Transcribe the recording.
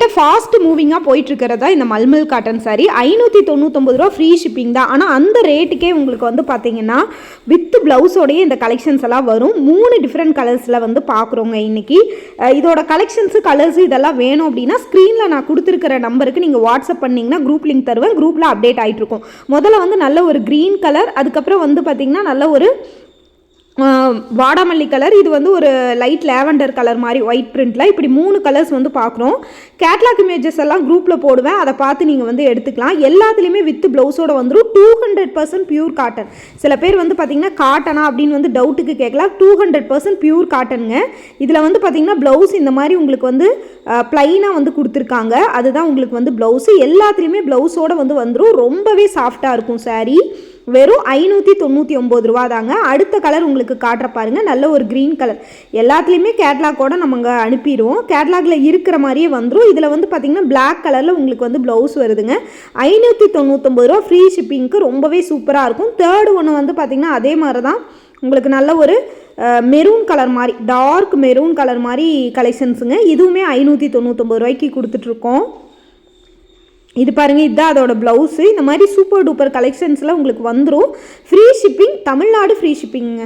நம்மக்கிட்ட ஃபாஸ்ட் மூவிங்காக போயிட்டுருக்கிறதா இந்த mulmul cotton sorry ஐநூற்றி தொண்ணூத்தொம்பது ரூபா ஃப்ரீ ஷிப்பிங் தான். ஆனால் அந்த ரேட்டுக்கே உங்களுக்கு வந்து பார்த்தீங்கன்னா வித் ப்ளவுஸோடையே இந்த கலெக்ஷன்ஸ் எல்லாம் வரும். மூணு டிஃப்ரெண்ட் கலர்ஸில் வந்து பார்க்குறோங்க இன்றைக்கி இதோட கலெக்ஷன்ஸு கலர்ஸ் இதெல்லாம் வேணும் அப்படின்னா ஸ்க்ரீனில் நான் கொடுத்துருக்கிற நம்பருக்கு நீங்கள் வாட்ஸ்அப் பண்ணிங்கன்னா குரூப் லிங்க் தருவேன். குரூப்பில் அப்டேட் ஆகிட்டு இருக்கும் முதல்ல வந்து நல்ல ஒரு க்ரீன் கலர் அதுக்கப்புறம் வந்து பார்த்தீங்கன்னா நல்ல ஒரு வாடாமல்லி கலர் இது வந்து ஒரு லைட் லேவண்டர் கலர் மாதிரி ஒயிட் பிரிண்டில் இப்படி மூணு கலர்ஸ் வந்து பார்க்குறோம் கேட்லாக் இமேஜஸ் எல்லாம் குரூப்பில் போடுவேன். அதை பார்த்து நீங்கள் வந்து எடுத்துக்கலாம். எல்லாத்துலேயுமே வித் ப்ளவுஸோட வந்துடும் two hundred percent pure cotton சில பேர் வந்து பார்த்தீங்கன்னா காட்டனா அப்படின்னு வந்து டவுட்டுக்கு கேட்கலாம். டூ ஹண்ட்ரட் பர்சன்ட் பியூர் காட்டனுங்க இதில் வந்து பார்த்தீங்கன்னா ப்ளவுஸ் இந்த மாதிரி உங்களுக்கு வந்து ப்ளைனாக வந்து கொடுத்துருக்காங்க. அதுதான் உங்களுக்கு வந்து ப்ளவுஸு எல்லாத்துலேயுமே ப்ளவுஸோடு வந்து வந்துடும் ரொம்பவே சாஃப்டாக இருக்கும் சாரீ வெறும் ஐநூற்றி தொண்ணூற்றி ஒம்பது ரூபா தாங்க. அடுத்த கலர் உங்களுக்கு காட்டுற பாருங்க. நல்ல ஒரு க்ரீன் கலர் எல்லாத்துலேயுமே கேட்லாக்கோட நம்ம அனுப்பிடுவோம். கேட்லாகில் இருக்கிற மாதிரியே வந்துடும் இதில் வந்து பார்த்தீங்கன்னா பிளாக் கலரில் உங்களுக்கு வந்து ப்ளவுஸ் வருதுங்க. ஐநூற்றி தொண்ணூத்தொம்பது ரூபா ஃப்ரீ ஷிப்பிங்க்கு ரொம்பவே சூப்பராக இருக்கும். தேர்டு ஒன்று வந்து பார்த்திங்கன்னா அதே மாதிரி தான் உங்களுக்கு நல்ல ஒரு மெரூன் கலர் மாதிரி டார்க் மெரூன் கலர் மாதிரி கலெக்ஷன்ஸுங்க இதுவுமே ஐநூற்றி தொண்ணூற்றொம்பது ரூபாய்க்கு கொடுத்துட்ருக்கோம் இது பாருங்கள் இதுதான் அதோட ப்ளவுஸு இந்த மாதிரி சூப்பர் டூப்பர் கலெக்ஷன்ஸ்லாம் உங்களுக்கு வந்துடும் ஃப்ரீ ஷிப்பிங் தமிழ்நாடு ஃப்ரீ ஷிப்பிங்க